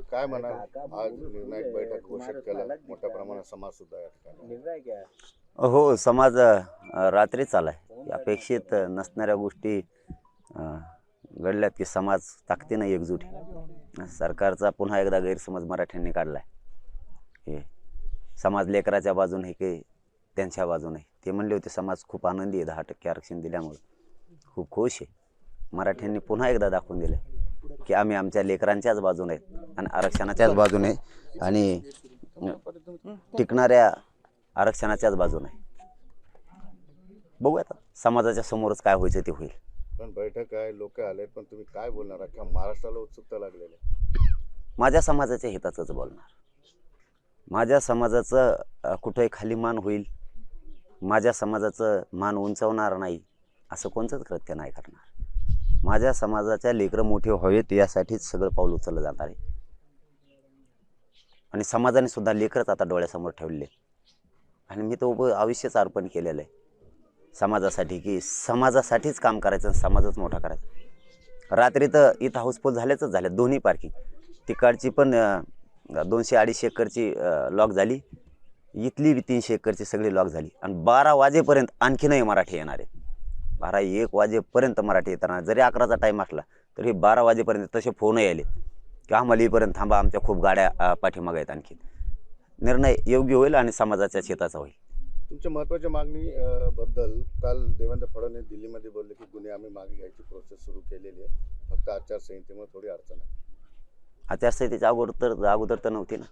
काय म्हणा आज निर्णायक बैठक घोषित केलं मोठ्या प्रमाणात समाज सुद्धा या ठिकाणी हो समाज अ, रात्रीच आलाय अपेक्षित नसणाऱ्या गोष्टी अ, घडल्यात की समाज ताकदीनं एकजूट आहे. सरकारचा पुन्हा एकदा गैरसमज मराठ्यांनी काढलाय. हे समाज लेकराच्या बाजूने की त्यांच्या बाजूने ते म्हणले होते समाज खूप आनंदी आहे दहा टक्के आरक्षण दिल्यामुळं. खूप खुश आहे. मराठ्यांनी पुन्हा एकदा दाखवून दिलं की आम्ही आमच्या लेकरांच्याच बाजूने आहेत आणि आरक्षणाच्याच बाजूने आणि टिकणाऱ्या आरक्षणाच्याच बाजूने आहे. बघू आता. समाजाच्या समोरच काय व्हायचं ते होईल. पण बैठक आहे लोक आले पण तुम्ही काय बोलणार? अख्ख्या महाराष्ट्राला उत्सुकता लागलेली आहे. माझ्या समाजाच्या हिताचंच बोलणार. माझ्या समाजाचं कुठंही खाली मान होईल माझ्या समाजाचं मान उंचावणार नाही असं कोणतंच कृत्य नाही करणार. माझ्या समाजाच्या लेकरं मोठे व्हावेत यासाठीच सगळं पाऊल उचललं जाणार आहे. आणि समाजाने सुद्धा लेकरच आता डोळ्यासमोर ठेवले आणि मी तो उभं आयुष्यच अर्पण केलेलं आहे. समाजासाठी की समाजासाठीच काम करायचं आणि समाजच मोठा करायचा. रात्री तर इथं हाऊसफुल झाल्याचंच झालं दोन्ही पार्किंग तिकडची पण दोनशे अडीचशे एकरची लॉक झाली. इथली बी तीनशे एकरची सगळी लॉक झाली. आणि बारा वाजेपर्यंत आणखीनही मराठी येणार आहे. बारा एक वाजेपर्यंत मराठी येताना. जरी अकराचा टाईम असला तरी बारा वाजेपर्यंत तसे फोनही आले की आम्हाला इथपर्यंत थांबा आमच्या खूप गाड्या पाठीमागे आहेत आणखी निर्णय योग्य होईल आणि समाजाच्या शेताचा होईल. तुमच्या महत्त्वाच्या मागणी बद्दल काल देवेंद्र फडणवीस दिल्लीमध्ये बोलले की गुन्हे आम्ही मागे घ्यायची प्रोसेस सुरू केलेली आहे. फक्त आचारसंहितेमुळे थोडी अडचण आहे. आचारसंहितेच्या अगोदर तर अगोदर तर नव्हती ना.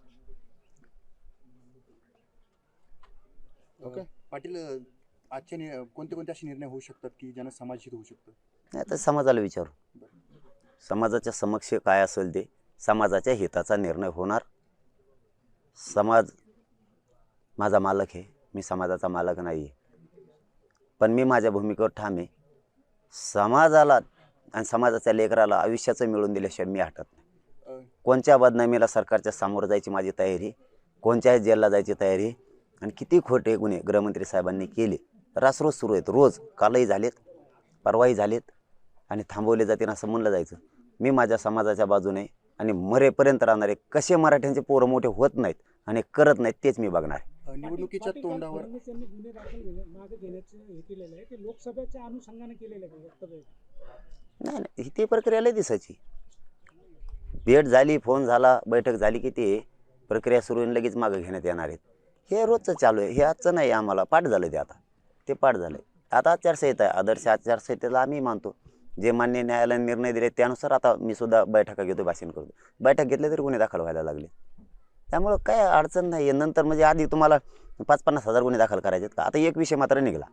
ओके पाटील आजचे नि- कोणते कोणते असे निर्णय होऊ शकतात की ज्यानं समाजहित होऊ शकतं? नाही तर समाजाला विचारू. समाजाच्या समक्ष काय असेल ते समाजाच्या हिताचा निर्णय होणार. समाज माझा मालक आहे मी समाजाचा मालक नाही आहे पण मी माझ्या भूमिकेवर ठाम आहे. समाजाला आणि समाजाच्या लेकराला आयुष्याचं मिळवून दिल्याशिवाय मी हटत नाही. कोणत्या बदनामीला सरकारच्या समोर जायची माझी तयारी? कोणत्याही जेलला जायची तयारी. आणि किती खोटे गुन्हे गृहमंत्री साहेबांनी केले? रासरोज सुरू आहेत. रोज कालही झालेत परवाही झालेत आणि थांबवले जातील असं म्हणलं जायचं. मी माझ्या समाजाच्या बाजूने आणि मरेपर्यंत राहणारे कसे मराठ्यांचे पोरं मोठे होत नाहीत आणि करत नाहीत तेच मी बघणार आहे. निवडणुकीच्या तोंडावर हे नाही नाही ती प्रक्रिया लय दिसायची. भेट झाली फोन झाला बैठक झाली की ते प्रक्रिया सुरू लगेच मागं घेण्यात येणार आहेत. हे रोजचं चालू आहे हे आजचं नाही आम्हाला पाठ झालं ते आता. ते पाठ झालं. आता आचारसंहिता आहे. आदर्श आचारसंहितेला आम्ही मानतो. जे मान्य न्यायालयाने निर्णय दिले त्यानुसार आता मी सुद्धा बैठका घेतो भाषण करतो. बैठक घेतले तरी गुन्हे दाखल व्हायला लागले. त्यामुळं काय अडचण नाही आहे नंतर म्हणजे आधी तुम्हाला पाच पन्नास हजार गुन्हे दाखल करायचे आहेत का? आता एक विषय मात्र निघाला.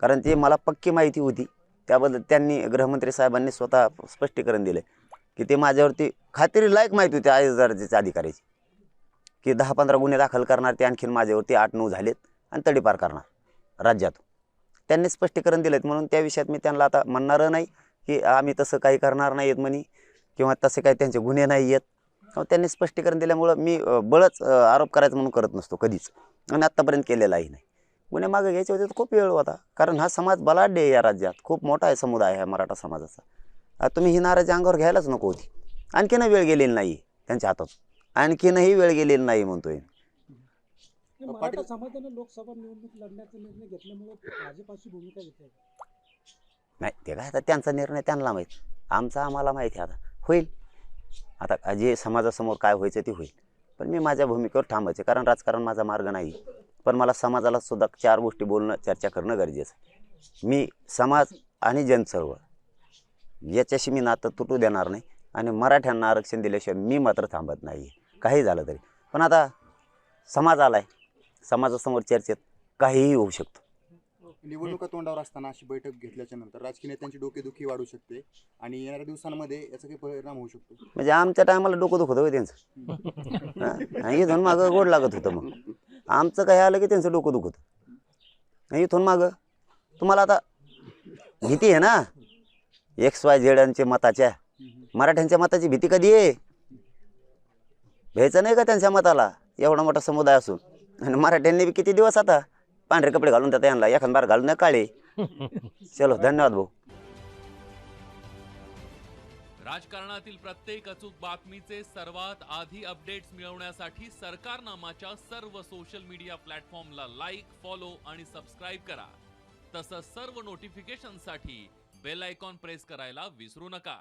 कारण ते मला पक्की माहिती होती. त्याबद्दल त्यांनी गृहमंत्री साहेबांनी स्वतः स्पष्टीकरण दिले की ते माझ्यावरती खात्री लायक माहिती होती आय दर्जाच्या अधिकाऱ्याची. की दहा पंधरा गुन्हे दाखल करणार ते आणखीन माझ्यावरती आठ नऊ झालेत आणि तडीपार करणार राज्यात. त्यांनी स्पष्टीकरण दिलं म्हणून त्या विषयात मी त्यांना आता म्हणणारं नाही की आम्ही तसं काही करणार नाही आहेत म्हणे किंवा तसे काही त्यांचे गुन्हे नाही आहेत त्यांनी स्पष्टीकरण दिल्यामुळं मी बळच आरोप करायचं म्हणून करत नसतो कधीच. आणि आत्तापर्यंत केलेलाही नाही. गुन्हे मागे घ्यायचे होते तर खूप वेळ होता. कारण हा समाज बलाढ्य आहे या राज्यात. खूप मोठा आहे समुदाय आहे मराठा समाजाचा. तुम्ही ही नाराजी अंगावर घ्यायलाच नको होती. आणखीनही वेळ गेलेली नाही त्यांच्या हातात. आणखीनही वेळ गेलेली नाही म्हणतोय हे मराठा समाजाने लोकसभा निवडणूक लढण्याचा निर्णय घेतल्यामुळे भाजपाची भूमिका घेतली नाही ते काय आता त्यांचा निर्णय त्यांना माहीत. आमचा आम्हाला माहिती आहे आता. होईल. आता जे समाजासमोर काय व्हायचं ते होईल. पण मी माझ्या भूमिकेवर थांबायचे कारण राजकारण माझा मार्ग नाही. पण मला समाजाला सुद्धा चार गोष्टी बोलणं चर्चा करणं गरजेचं मी समाज आणि जनचळवळ याच्याशी मी नातं तुटू देणार नाही. आणि मराठ्यांना आरक्षण दिल्याशिवाय मी मात्र थांबत नाही काही झालं तरी. पण आता समाज आला आहे समाजासमोर चर्चेत काहीही होऊ शकतं. निवडणुका तोंडावर असताना अशी बैठक घेतल्याच्या नंतर राजकीय नेत्यांची डोकेदुखी वाढू शकते आणि येणाऱ्या दिवसांमध्ये याचा काही परिणाम होऊ शकतो. म्हणजे आमच्या टायमाला डोकं दुखत होतं त्यांचं. हां इथून मागं गोड लागत होतं मग. आमचं काही आलं की त्यांचं डोकं दुखत. इथून मागं तुम्हाला आता भीती आहे ना? एक्स वाय झेडांच्या मताच्या मराठ्यांच्या मताची भीती कधी आहे? भ्यायचं नाही का त्यांच्या मताला? एवढा मोठा समुदाय असून. आणि मराठ्यांनी बी किती दिवस आता पांढरे कपडे घालून त्यात यांना. एखाद बार घालून द्या काळे. चलो धन्यवाद भाऊ. राजकारणातील प्रत्येक अचूक बातमीचे सर्वात आधी अपडेट्स मिळवण्यासाठी सरकारनामाच्या सर्व सोशल मीडिया प्लॅटफॉर्मला लाईक फॉलो आणि सबस्क्राईब करा. तसंच सर्व नोटिफिकेशनसाठी बेल आयकॉन प्रेस करायला विसरू नका.